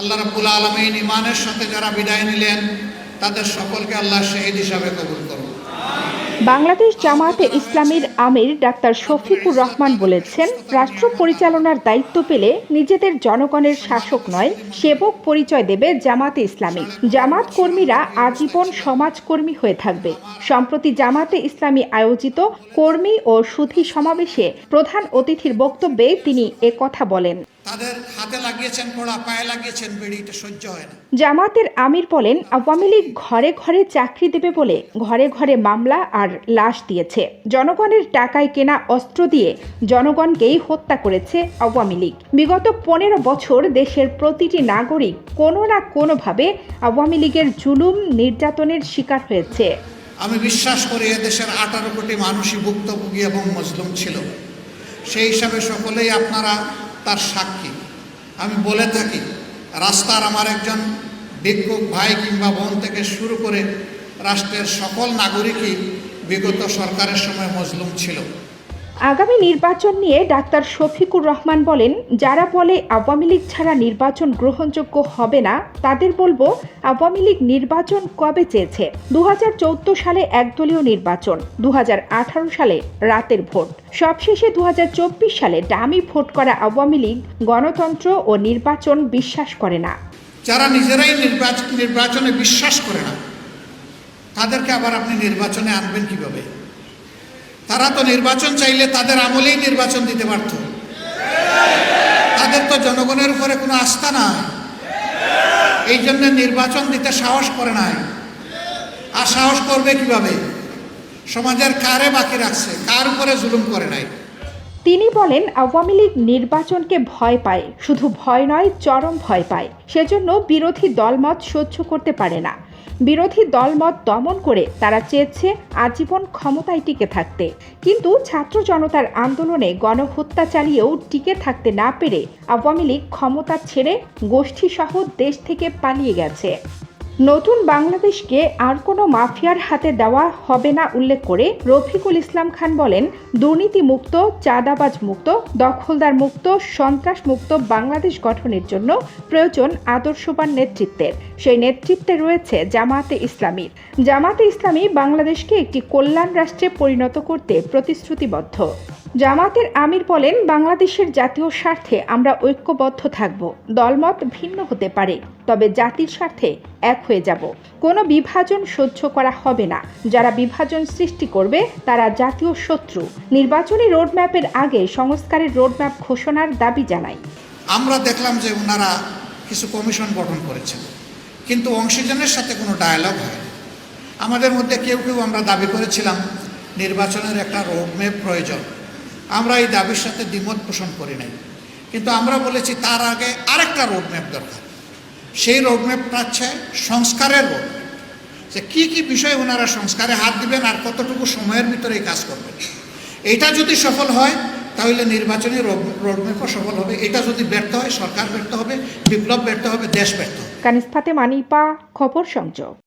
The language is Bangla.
আল্লাহ রাব্বুল আলমিন ইমানের সাথে যারা বিদায় নিলেন, তাদের সকলকে আল্লাহ শহীদ হিসাবে কবুল করুন। বাংলাদেশ জামায়াতে ইসলামীর আমির ডাক্তার শফিকুর রহমান বলেছেন, রাষ্ট্র পরিচালনার দায়িত্ব পেলে নিজেদের জনগণের শাসক নয়, সেবক পরিচয় দেবে জামাতে ইসলামী। জামাত কর্মীরা আজীবন সমাজকর্মী হয়ে থাকবে। সম্প্রতি জামাতে ইসলামী আয়োজিত কর্মী ও সুধী সমাবেশে প্রধান অতিথির বক্তব্যে তিনি কথা বলেন। তাদের হাতে লাগিয়েছেন পোড়া পায়ে লাগিয়েছেন বেড়ি এটা সহ্য হয় না। জামাতের আমির বলেন আওয়ামী লীগ ঘরে ঘরে চাকরি দেবে বলে ঘরে ঘরে মামলা আর লাশ দিয়েছে। জনগণের টাকায় কেনা অস্ত্র দিয়ে জনগণকেই হত্যা করেছে আওয়ামী লীগ। বিগত পনেরো বছর দেশের প্রতিটি নাগরিক কোনো না কোনোভাবে আওয়ামী লীগের জুলুম নির্যাতনের শিকার হয়েছে। আমি বিশ্বাস করি এদেশের আঠারো কোটি মানুষই ভুক্তভোগী এবং মজলুম ছিল। সেই হিসাবে সকলেই আপনারা তার সাক্ষী। আমি বলে থাকি, রাস্তার আমার একজন ভিক্ষুক ভাই কিংবা বোন থেকে শুরু করে রাষ্ট্রের সকল নাগরিকই বিগত সরকারের সময় মজলুম ছিল। আগামী নির্বাচন নিয়ে ডাক্তার শফিকুর রহমান বলেন, যারা বলে আওয়ামী লীগ ছাড়া নির্বাচন গ্রহণযোগ্য হবে না, তাদের বলব আওয়ামী লীগ নির্বাচন কবে চেয়েছে? দুহাজার চৌদ্দ সালে একদলীয় নির্বাচন, দুহাজার আঠারো সালে রাতের ভোট, সবশেষে দুহাজার চব্বিশ সালে ডামি ভোট করা আওয়ামী লীগ গণতন্ত্র ও নির্বাচন বিশ্বাস করে না। যারা নিজেরাই নির্বাচন নির্বাচনে বিশ্বাস করে না, তাদেরকে আবার আপনি নির্বাচনে আনবেন কীভাবে? তারা তো নির্বাচন চাইলে তাদের আমলেই নির্বাচন দিতে পারত। তাদের তো জনগণের উপরে কোনো আস্থা নাই। এই জন্য নির্বাচন দিতে সাহস করে নাই। আর সাহস করবে কীভাবে? সমাজের কারে বাকি রাখছে? কার উপরে জুলুম করে নাই? তিনি বলেন, আওয়ামী লীগ নির্বাচনকে ভয় পায়। শুধু ভয় নয়, চরম ভয় পায়। সেজন্য বিরোধী দলমত সহ্য করতে পারে না। বিরোধী দলমত দমন করে তারা চেয়েছে আজীবন ক্ষমতায় টিকে থাকতে। কিন্তু ছাত্র জনতার আন্দোলনে গণহত্যা চালিয়েও টিকে থাকতে না পেরে আওয়ামী লীগ ক্ষমতা ছেড়ে গোষ্ঠীসহ দেশ থেকে পালিয়ে গেছে। নতুন বাংলাদেশকে আর কোনো মাফিয়ার হাতে দেওয়া হবে না উল্লেখ করে রফিকুল ইসলাম খান বলেন দুর্নীতি মুক্ত চাঁদাবাজ মুক্ত দখলদার মুক্ত সন্ত্রাস মুক্ত বাংলাদেশ গঠনের জন্য প্রয়োজন আদর্শবান নেতৃত্বের। সেই নেতৃত্বে রয়েছে জামাতে ইসলামীর জামাতে ইসলামী বাংলাদেশকে একটি কল্যাণ রাষ্ট্রে পরিণত করতে প্রতিশ্রুতিবদ্ধ। জামাতের আমির বলেন, বাংলাদেশের জাতীয় স্বার্থে আমরা ঐক্যবদ্ধ থাকব। দলমত ভিন্ন হতে পারে, তবে জাতির স্বার্থে এক হয়ে যাব। কোনো বিভাজন সহ্য করা হবে না। যারা বিভাজন সৃষ্টি করবে, তারা জাতীয় শত্রু। নির্বাচনী রোডম্যাপের আগে সংস্কারের রোডম্যাপ ঘোষণার দাবি জানাই আমরা দেখলাম যে ওনারা কিছু কমিশন গঠন করেছেন, কিন্তু অংশীজনের সাথে কোনো ডায়ালগ হয় আমাদের মধ্যে কেউ কেউ আমরা দাবি করেছিলাম, নির্বাচনের একটা রোডম্যাপ প্রয়োজন। আমরা এই দাবির সাথে দ্বিমত পোষণ করি নাই। কিন্তু আমরা বলেছি তার আগে আরেকটা রোডম্যাপ দরকার। সেই রোডম্যাপটা হচ্ছে সংস্কারের রোড যে কী কী বিষয়ে ওনারা সংস্কারে হাত দিবেন আর কতটুকু সময়ের ভিতরে এই কাজ করবেন। এটা যদি সফল হয়, তাহলে নির্বাচনী রোডম্যাপও সফল হবে। এটা যদি ব্যর্থ হয়, সরকার ব্যর্থ হবে, বিপ্লব ব্যর্থ হবে, দেশ ব্যর্থ হবে। কানিস ফাতে মানিপা, খবর সংযোগ।